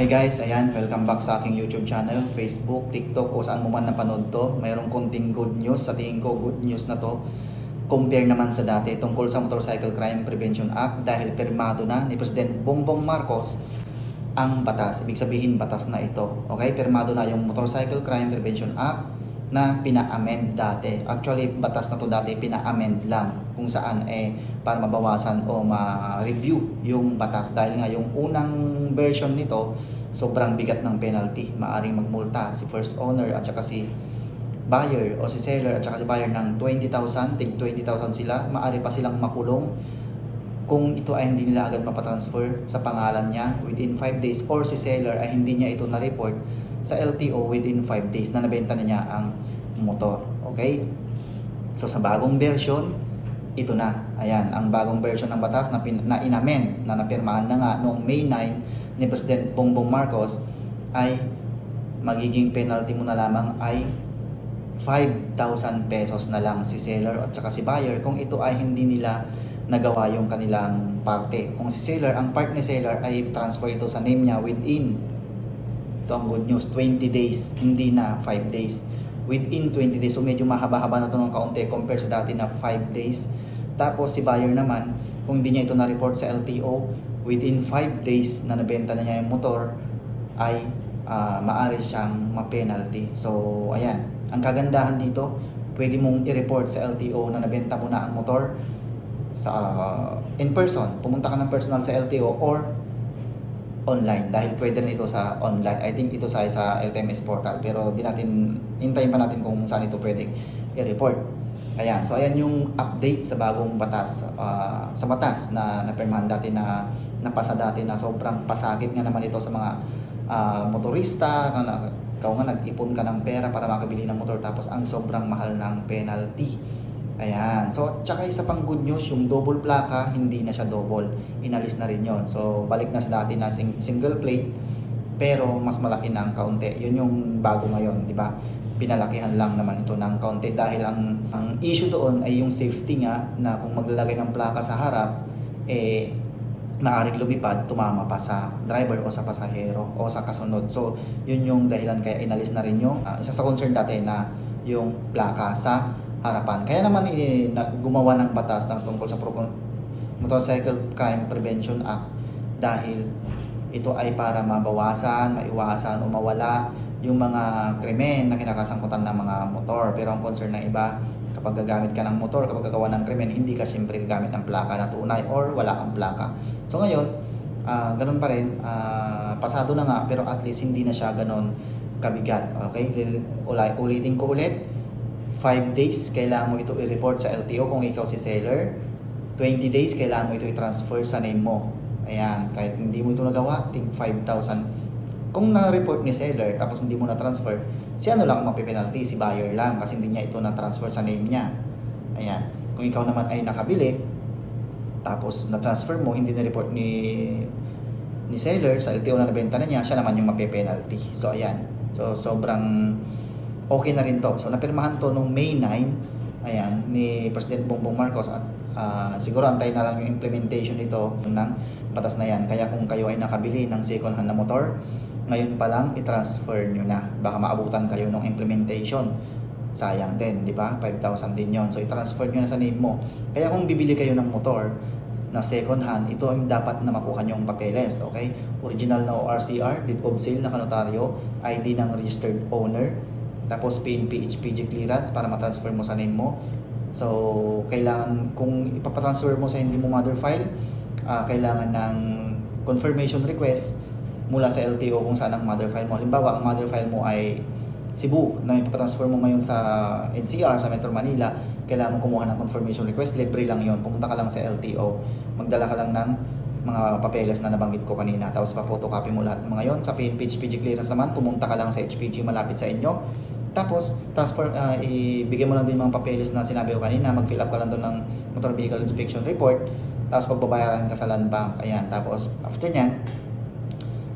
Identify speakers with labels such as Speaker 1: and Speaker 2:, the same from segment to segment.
Speaker 1: Hey guys, ayan, welcome back sa aking YouTube channel, Facebook, TikTok o saan mo man napanood to. Mayroong konting good news. Sa tingin ko, good news na to. Compare naman sa dati tungkol sa Motorcycle Crime Prevention Act dahil pirmado na ni President Bongbong Marcos ang batas. Ibig sabihin, batas na ito. Okay, pirmado na yung Motorcycle Crime Prevention Act na pina-amend dati. Actually, batas na to dati, pina-amend lang kung saan eh para mabawasan o ma-review yung batas dahil nga yung unang version nito sobrang bigat ng penalty. Maaring magmulta si first owner at saka si buyer o si seller at saka si buyer ng 20,000, tig 20,000 sila, maaari pa silang makulong kung ito ay hindi nila agad mapatransfer sa pangalan niya within 5 days or si seller ay hindi niya ito na-report sa LTO within 5 days na nabenta na niya ang motor. Okay? So sa bagong version, ito na. Ayan, ang bagong version ng batas na, pin, na inamen, na napirmahan na nga noong May 9 ni President Bongbong Marcos ay magiging penalty mo na lamang ay 5,000 pesos na lang si seller at saka si buyer kung ito ay hindi nila nagawa yung kanilang parte. Kung si seller, ang part ni seller ay transfer ito sa name niya within ito ang good news, 20 days, hindi na 5 days. Within 20 days, so medyo mahaba-haba na ito ng kaunti compare sa dati na 5 days. Tapos si buyer naman, kung hindi niya ito na-report sa LTO, within 5 days na nabenta na niya yung motor, ay uh, maaari siyang ma-penalty. So, ayan. Ang kagandahan dito, pwede mong i-report sa LTO na nabenta mo na ang motor sa uh, in person. Pumunta ka ng personal sa LTO or online dahil pwede rin ito sa online. I think ito sa sa LTMS portal pero di natin hintayin pa natin kung saan ito pwedeng i-report. Ayan, so ayan yung update sa bagong batas uh, sa batas na napirmahan dati na napasa dati na sobrang pasakit nga naman ito sa mga uh, motorista na ikaw nga nag-ipon ka ng pera para makabili ng motor tapos ang sobrang mahal ng penalty. Ayan. So, tsaka isa pang good news, yung double plaka, hindi na siya double. Inalis na rin yon So, balik na sa dati na sing- single plate, pero mas malaki ng kaunti. Yun yung bago ngayon, di ba? Pinalakihan lang naman ito ng kaunti dahil ang, ang issue doon ay yung safety nga na kung maglalagay ng plaka sa harap, eh, maaaring lumipad, tumama pa sa driver o sa pasahero o sa kasunod. So, yun yung dahilan kaya inalis na rin yung, uh, isa sa concern dati na yung plaka sa harapan. Kaya naman eh, gumawa ng batas ng tungkol sa Motorcycle Crime Prevention Act dahil ito ay para mabawasan, maiwasan o mawala yung mga krimen na kinakasangkutan ng mga motor. Pero ang concern ng iba, kapag gagamit ka ng motor, kapag gagawa ng krimen, hindi ka siyempre gagamit ng plaka na tunay or wala kang plaka. So ngayon, uh, ganun pa rin, uh, pasado na nga, pero at least hindi na siya ganun kabigat. Okay? Ulitin ko ulit, 5 days, kailangan mo ito i-report sa LTO kung ikaw si seller. 20 days, kailangan mo ito i-transfer sa name mo. Ayan, kahit hindi mo ito nagawa, tig 5,000. Kung na-report ni seller, tapos hindi mo na-transfer, si ano lang mapipenalty, si buyer lang, kasi hindi niya ito na-transfer sa name niya. Ayan, kung ikaw naman ay nakabili, tapos na-transfer mo, hindi na-report ni ni seller sa LTO na nabenta na niya, siya naman yung mapipenalty. So, ayan. So, sobrang okay na rin to. So napirmahan to nung May 9, ayan, ni President Bongbong Marcos at uh, siguro antayin na lang yung implementation nito ng batas na yan. Kaya kung kayo ay nakabili ng second hand na motor, ngayon pa lang i-transfer nyo na. Baka maabutan kayo ng implementation. Sayang din, di ba? 5,000 din yon So i-transfer nyo na sa name mo. Kaya kung bibili kayo ng motor, na second hand, ito ang dapat na makuha nyo yung papeles, okay? Original na ORCR, deed of sale na kanotaryo, ID ng registered owner, tapos PNP HPG clearance para matransfer mo sa name mo. So, kailangan, kung ipapatransfer mo sa hindi mo mother file, uh, kailangan ng confirmation request mula sa LTO kung saan ang mother file mo. Halimbawa, ang mother file mo ay Cebu na ipapatransfer mo ngayon sa NCR, sa Metro Manila, kailangan mo kumuha ng confirmation request. Libre lang yon Pumunta ka lang sa LTO. Magdala ka lang ng mga papeles na nabanggit ko kanina. Tapos pa-photocopy mo lahat mga yon Sa PNP HPG clearance naman, pumunta ka lang sa HPG malapit sa inyo tapos, transfer, uh, ibigay mo lang din mga papeles na sinabi ko kanina, mag-fill up ka lang doon ng motor vehicle inspection report, tapos pagbabayaran ka sa land bank, ayan, tapos after nyan,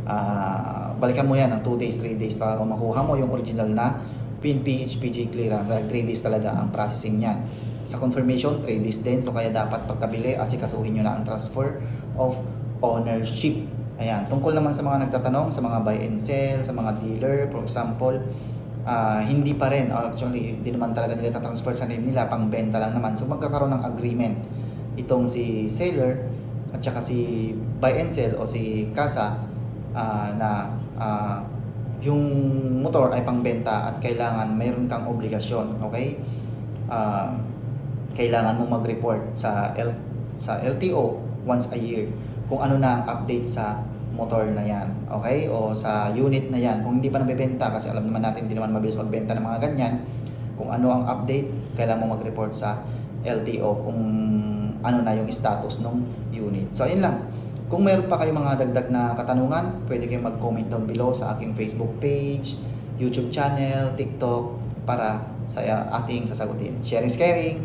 Speaker 1: uh, balikan mo yan ng 2 days, 3 days, para makuha mo yung original na PNP HPG clearance, dahil 3 days talaga ang processing niyan. Sa confirmation, 3 days din, so kaya dapat pagkabili, asikasuhin nyo na ang transfer of ownership. Ayan, tungkol naman sa mga nagtatanong, sa mga buy and sell, sa mga dealer, for example, ah, hindi pa rin, actually, hindi naman talaga nila tatransfer sa name nila, pang benta lang naman. So magkakaroon ng agreement itong si seller at saka si buy and sell o si Kasa ah, na ah, yung motor ay pangbenta at kailangan mayroon kang obligasyon, okay? Ah, kailangan mo mag-report sa L, sa LTO once a year kung ano na ang update sa motor na yan, okay? O sa unit na yan. Kung hindi pa nabebenta kasi alam naman natin hindi naman mabilis magbenta ng mga ganyan. Kung ano ang update, kailangan mo mag-report sa LTO kung ano na yung status ng unit. So, ayun lang. Kung meron pa kayong mga dagdag na katanungan, pwede kayong mag-comment down below sa aking Facebook page, YouTube channel, TikTok, para sa ating sasagutin. Sharing is caring!